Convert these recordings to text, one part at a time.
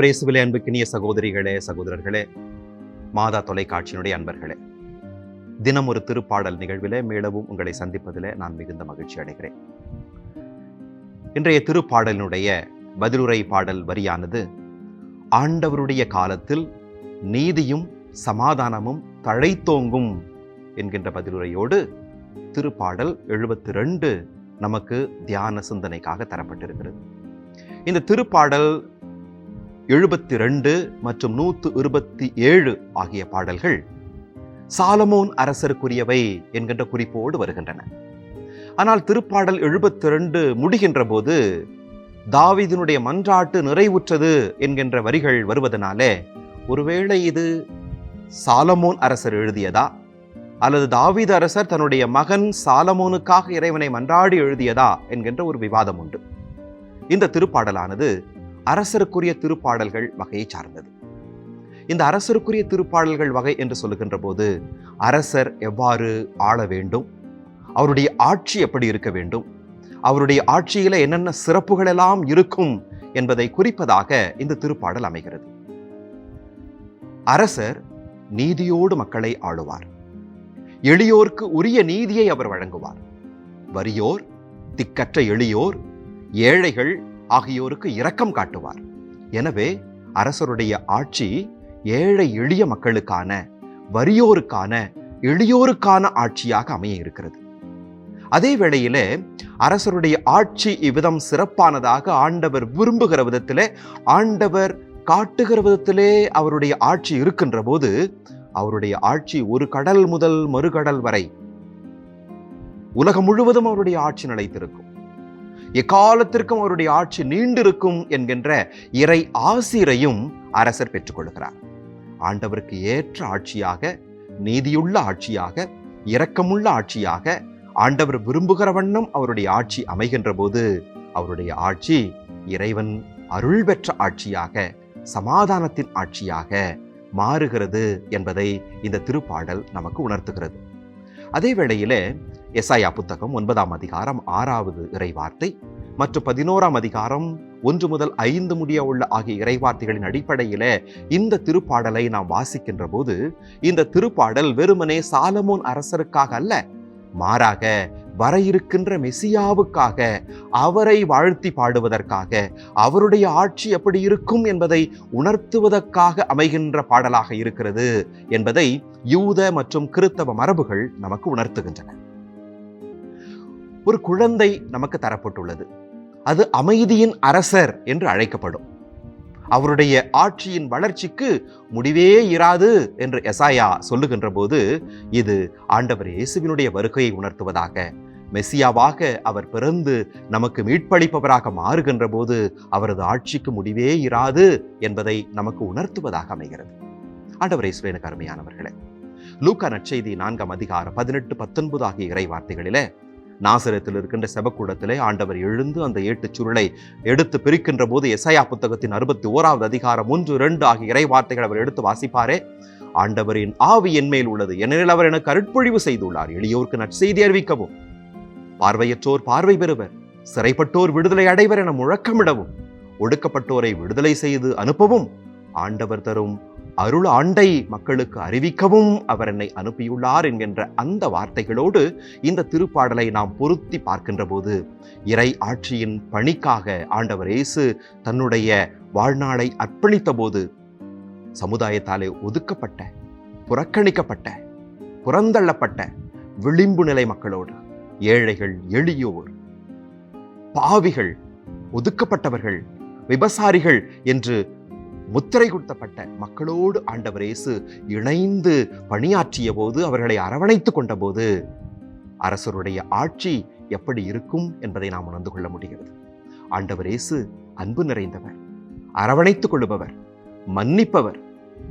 ஆண்டவர் இயேசுவிலே அன்புக்கினிய சகோதரிகளே சகோதரர்களே மாதா தொலைக்காட்சியினுடைய அன்பர்களே தினம் ஒரு திருப்பாடல் நிகழ்விலே மீளவும் உங்களை சந்திப்பதிலே நான் மிகுந்த மகிழ்ச்சி அடைகிறேன். இன்றைய திருப்பாடலினுடைய பதிலுரை பாடல் வரியானது ஆண்டவருடைய காலத்தில் நீதியும் சமாதானமும் தழைத்தோங்கும் என்கின்ற பதிலுரையோடு திருப்பாடல் எழுபத்தி ரெண்டு நமக்கு தியான சிந்தனைக்காக தரப்பட்டிருக்கிறது. இந்த திருப்பாடல் எழுபத்தி ரெண்டு மற்றும் நூற்று இருபத்தி ஏழு ஆகிய பாடல்கள் சாலமோன் அரசருக்குரியவை என்கின்ற குறிப்போடு வருகின்றன. ஆனால் திருப்பாடல் எழுபத்தி ரெண்டு முடிகின்ற போது தாவீதினுடைய மன்றாட்டு நிறைவுற்றது என்கின்ற வரிகள் வருவதனாலே ஒருவேளை இது சாலமோன் அரசர் எழுதியதா? அல்லது தாவீது அரசர் தன்னுடைய மகன் சாலமோனுக்காக இறைவனை மன்றாடி எழுதியதா? என்கின்ற ஒரு விவாதம் உண்டு. இந்த திருப்பாடலானது அரசருக்குரிய திருப்பாடல்கள் வகையை சார்ந்தது. இந்த அரசருக்குரிய திருப்பாடல்கள் வகை என்று சொல்லுகின்ற போது அரசர் எவ்வாறு ஆள வேண்டும்? அவருடைய ஆட்சி எப்படி இருக்க வேண்டும்? அவருடைய ஆட்சியில என்னென்ன சிறப்புகள் எல்லாம் இருக்கும் என்பதை குறிப்பதாக இந்த திருப்பாடல் அமைகிறது. அரசர் நீதியோடு மக்களை ஆளுவார். எளியோர்க்கு உரிய நீதியை அவர் வழங்குவார். வறியோர் திக்கற்ற எளியோர் ஏழைகள் ஆகியோருக்கு இரக்கம் காட்டுவார். எனவே அரசருடைய ஆட்சி ஏழை எளிய மக்களுக்கான வறியோருக்கான எளியோருக்கான ஆட்சியாக அமைய இருக்கிறது அதே வேளையிலே அரசருடைய ஆட்சி இவ்விதம் சிறப்பானதாக ஆண்டவர் விரும்புகிற விதத்திலே ஆண்டவர் காட்டுகிற விதத்திலே அவருடைய ஆட்சி இருக்கின்ற போது அவருடைய ஆட்சி ஒரு கடல் முதல் மறுகடல் வரை உலகம் முழுவதும் அவருடைய ஆட்சி நிலைத்திருக்கும். எக்காலத்திற்கும் அவருடைய ஆட்சி நீண்டிருக்கும் என்கின்ற இறை ஆசிரையும் அரசர் பெற்றுக்கொள்கிறார். ஆண்டவருக்கு ஏற்ற ஆட்சியாக நீதியுள்ள ஆட்சியாக இரக்கமுள்ள ஆட்சியாக ஆண்டவர் விரும்புகிற வண்ணம் அவருடைய ஆட்சி அமைகின்ற போது அவருடைய ஆட்சி இறைவன் அருள் பெற்ற ஆட்சியாக சமாதானத்தின் ஆட்சியாக மாறுகிறது என்பதை இந்த திருப்பாடல் நமக்கு உணர்த்துகிறது. அதே வேளையில் எஸ்ஐயா புத்தகம் ஒன்பதாம் அதிகாரம் ஆறாவது இறைவார்த்தை மற்றும் பதினோராம் அதிகாரம் ஒன்று முதல் ஐந்து முடிய உள்ள ஆகிய இறைவார்த்தைகளின் அடிப்படையில இந்த திருப்பாடலை நாம் வாசிக்கின்ற போது இந்த திருப்பாடல் வெறுமனே சாலமோன் அரசருக்காக அல்ல மாறாக வர இருக்கின்ற மெசியாவுக்காக அவரை வாழ்த்தி பாடுவதற்காக அவருடைய ஆட்சி எப்படி இருக்கும் என்பதை உணர்த்துவதற்காக அமைகின்ற பாடலாக இருக்கிறது என்பதை யூத மற்றும் கிறித்தவ மரபுகள் நமக்கு உணர்த்துகின்றன. ஒரு குழந்தை நமக்கு தரப்பட்டுள்ளது. அது அமைதியின் அரசர் என்று அழைக்கப்படும். அவருடைய ஆட்சியின் வளர்ச்சிக்கு முடிவே இராது என்று எசாயா சொல்லுகின்ற போது இது ஆண்டவர் இயேசுவினுடைய வருகையை உணர்த்துவதாக மெஸ்ஸியாவாக அவர் பிறந்து நமக்கு மீட்பளிப்பவராக மாறுகின்ற போது அவரது ஆட்சிக்கு முடிவே இராது என்பதை நமக்கு உணர்த்துவதாக அமைகிறது. ஆண்டவர் இயேசுவேனுக்கு அருமையானவர்களே லூக்கா நற்செய்தி நான்காம் அதிகாரம் பதினெட்டு பத்தொன்பது ஆகிய இறை வார்த்தைகளிலே நாசரத்தில் இருக்கின்ற செபக்கூடத்திலே ஆண்டவர் எழுந்து அந்த ஏட்டுச் சுருளை எடுத்து பிரிக்கின்ற போது எசையா புத்தகத்தின் அறுபத்தி ஓராவது அதிகாரம் ஒன்று இரண்டு ஆகிய இறை வார்த்தைகள் அவர் எடுத்து வாசிப்பாரே. ஆண்டவரின் ஆவி என் மேல் உள்ளது ஏனெனில் அவர் எனக்கு அருட்பொழிவு செய்துள்ளார். எளியோருக்கு நற்செய்தி அறிவிக்கவும். பார்வையற்றோர் பார்வை பெறுவர் சிறைப்பட்டோர் விடுதலை அடைவர் என முழக்கமிடவும் ஒடுக்கப்பட்டோரை விடுதலை செய்து அனுப்பவும் ஆண்டவர் தரும் அருள் ஆண்டை மக்களுக்கு அறிவிக்கவும் அவர் என்னை அனுப்பியுள்ளார் என்கின்ற அந்த வார்த்தைகளோடு இந்த திருப்பாடலை நாம் பொருத்தி பார்க்கின்ற போது இறை ஆட்சியின் பணிக்காக ஆண்டவர் இயேசு தன்னுடைய வாழ்நாளை அர்ப்பணித்த போது சமுதாயத்தாலே ஒதுக்கப்பட்ட புறக்கணிக்கப்பட்ட புறந்தள்ளப்பட்ட விளிம்பு நிலை மக்களோடு ஏழைகள் எளியோர் பாவிகள் ஒதுக்கப்பட்டவர்கள் விபசாரிகள் என்று முத்திரை குத்தப்பட்ட மக்களோடு ஆண்டவர் இயேசு இணைந்து பணியாற்றிய போது அவர்களை அரவணைத்து கொண்ட போது அரசருடைய ஆட்சி எப்படி இருக்கும் என்பதை நாம் உணர்ந்து கொள்ள முடிகிறது. ஆண்டவர் இயேசு அன்பு நிறைந்தவர் அரவணைத்துக் கொள்ளுபவர் மன்னிப்பவர்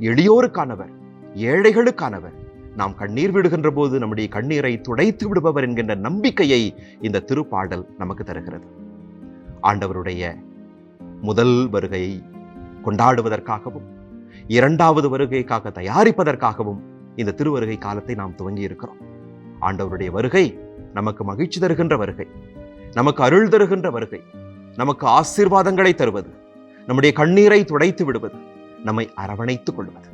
எளியோருக்கானவர் ஏழைகளுக்கானவர். நாம் கண்ணீர் விடுகின்ற போது நம்முடைய கண்ணீரை துடைத்து விடுபவர் என்கின்ற நம்பிக்கையை இந்த திருப்பாடல் நமக்கு தருகிறது. ஆண்டவருடைய முதல் வருகையை கொண்டாடுவதற்காகவும் இரண்டாவது வருகைக்காக தயாரிப்பதற்காகவும் இந்த திருவருகை காலத்தை நாம் துவங்கி இருக்கிறோம் ஆண்டவருடைய வருகை நமக்கு மகிழ்ச்சி தருகின்ற வருகை நமக்கு அருள் தருகின்ற வருகை நமக்கு ஆசீர்வாதங்களை தருவது நம்முடைய கண்ணீரை துடைத்து விடுவது நம்மை அரவணைத்துக் கொள்வது.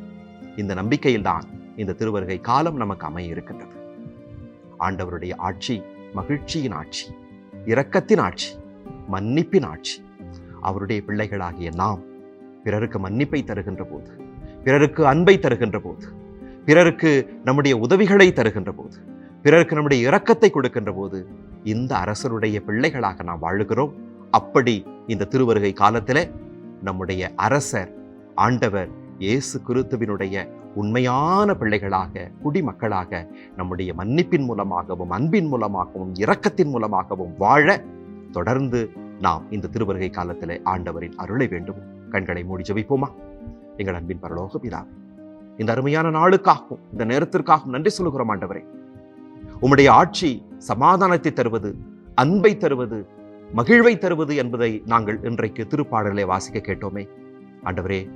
இந்த நம்பிக்கையில்தான் இந்த திருவருகை காலம் நமக்கு அமைய இருக்கின்றது ஆண்டவருடைய ஆட்சி மகிழ்ச்சியின் ஆட்சி இரக்கத்தின் ஆட்சி மன்னிப்பின் ஆட்சி. அவருடைய பிள்ளைகளாகிய நாம் பிறருக்கு மன்னிப்பை தருகின்ற போது பிறருக்கு அன்பை தருகின்ற போது பிறருக்கு நம்முடைய உதவிகளை தருகின்ற போது பிறருக்கு நம்முடைய இரக்கத்தை கொடுக்கின்ற போது இந்த அரசருடைய பிள்ளைகளாக நாம் வாழுகிறோம். அப்படி இந்த திருவருகை காலத்தில் நம்முடைய அரசர் ஆண்டவர் இயேசு கிறிஸ்துவினுடைய உண்மையான பிள்ளைகளாக குடிமக்களாக நம்முடைய மன்னிப்பின் மூலமாகவும் அன்பின் மூலமாகவும் இரக்கத்தின் மூலமாகவும் வாழ தொடர்ந்து நாம் இந்த திருவருகை காலத்திலே ஆண்டவரின் அருளை வேண்டும் கண்களை மூடி ஜபிப்போமா? எங்கள் அன்பின் பரலோக பிதாவே இந்த அருமையான நாளுக்காகவும் இந்த நேரத்திற்காகவும் நன்றி சொல்லுகிறோம் ஆண்டவரே. உம்முடைய ஆட்சி சமாதானத்தை தருவது அன்பை தருவது மகிழ்வை தருவது என்பதை நாங்கள் இன்றைக்கு திருப்பாடலை வாசிக்க கேட்டோமே. ஆண்டவரே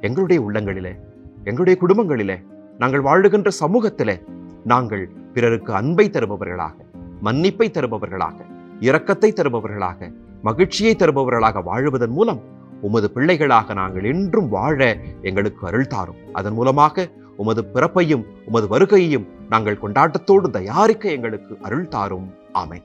எங்களுடைய உள்ளங்களிலே எங்களுடைய குடும்பங்களிலே நாங்கள் வாழுகின்ற சமூகத்திலே நாங்கள் பிறருக்கு அன்பை தருபவர்களாக மன்னிப்பை தருபவர்களாக இரக்கத்தை தருபவர்களாக மகிழ்ச்சியை தருபவர்களாக வாழுவதன் மூலம் உமது பிள்ளைகளாக நாங்கள் என்றும் வாழ எங்களுக்கு அருள் தாரும். அதன் மூலமாக உமது பிறப்பையும் உமது வருகையையும் நாங்கள் கொண்டாட்டத்தோடு தயாரிக்க எங்களுக்கு அருள் தாரும். ஆமை